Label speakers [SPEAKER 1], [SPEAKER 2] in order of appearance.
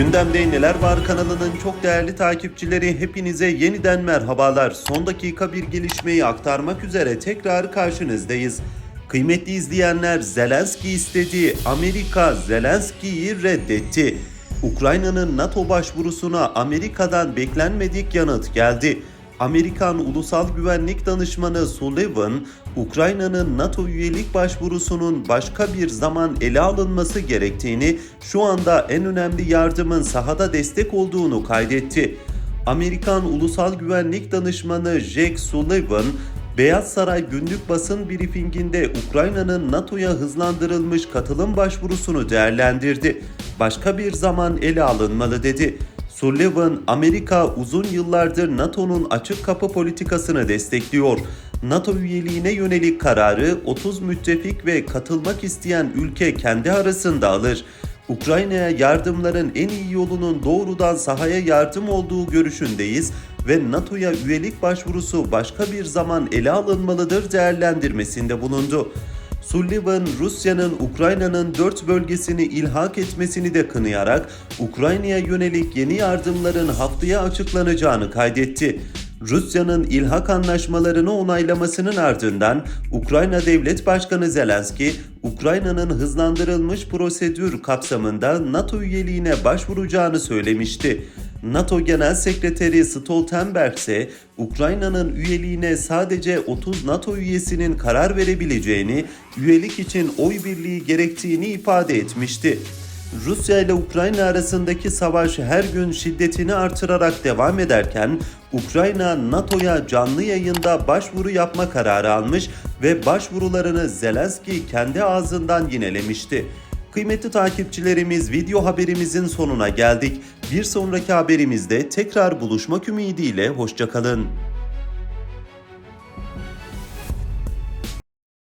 [SPEAKER 1] Gündemde Neler Var kanalının çok değerli takipçileri hepinize yeniden merhabalar. Son dakika bir gelişmeyi aktarmak üzere tekrar karşınızdayız. Kıymetli izleyenler Zelenski istedi. Amerika Zelenski'yi reddetti. Ukrayna'nın NATO başvurusuna Amerika'dan beklenmedik yanıt geldi. Amerikan Ulusal Güvenlik Danışmanı Sullivan, Ukrayna'nın NATO üyelik başvurusunun başka bir zaman ele alınması gerektiğini, şu anda en önemli yardımın sahada destek olduğunu kaydetti. Amerikan Ulusal Güvenlik Danışmanı Jake Sullivan, Beyaz Saray günlük basın briefinginde Ukrayna'nın NATO'ya hızlandırılmış katılım başvurusunu değerlendirdi. Başka bir zaman ele alınmalı dedi. Sullivan, Amerika uzun yıllardır NATO'nun açık kapı politikasını destekliyor. NATO üyeliğine yönelik kararı 30 müttefik ve katılmak isteyen ülke kendi arasında alır. Ukrayna'ya yardımların en iyi yolunun doğrudan sahaya yardım olduğu görüşündeyiz ve NATO'ya üyelik başvurusu başka bir zaman ele alınmalıdır değerlendirmesinde bulundu. Sullivan, Rusya'nın Ukrayna'nın dört bölgesini ilhak etmesini de kınayarak Ukrayna'ya yönelik yeni yardımların haftaya açıklanacağını kaydetti. Rusya'nın ilhak anlaşmalarını onaylamasının ardından Ukrayna Devlet Başkanı Zelenski, Ukrayna'nın hızlandırılmış prosedür kapsamında NATO üyeliğine başvuracağını söylemişti. NATO Genel Sekreteri Stoltenberg ise Ukrayna'nın üyeliğine sadece 30 NATO üyesinin karar verebileceğini, üyelik için oy birliği gerektiğini ifade etmişti. Rusya ile Ukrayna arasındaki savaş her gün şiddetini artırarak devam ederken Ukrayna NATO'ya canlı yayında başvuru yapma kararı almış ve başvurularını Zelenski kendi ağzından yinelemişti. Kıymetli takipçilerimiz video haberimizin sonuna geldik. Bir sonraki haberimizde tekrar buluşmak ümidiyle hoşçakalın.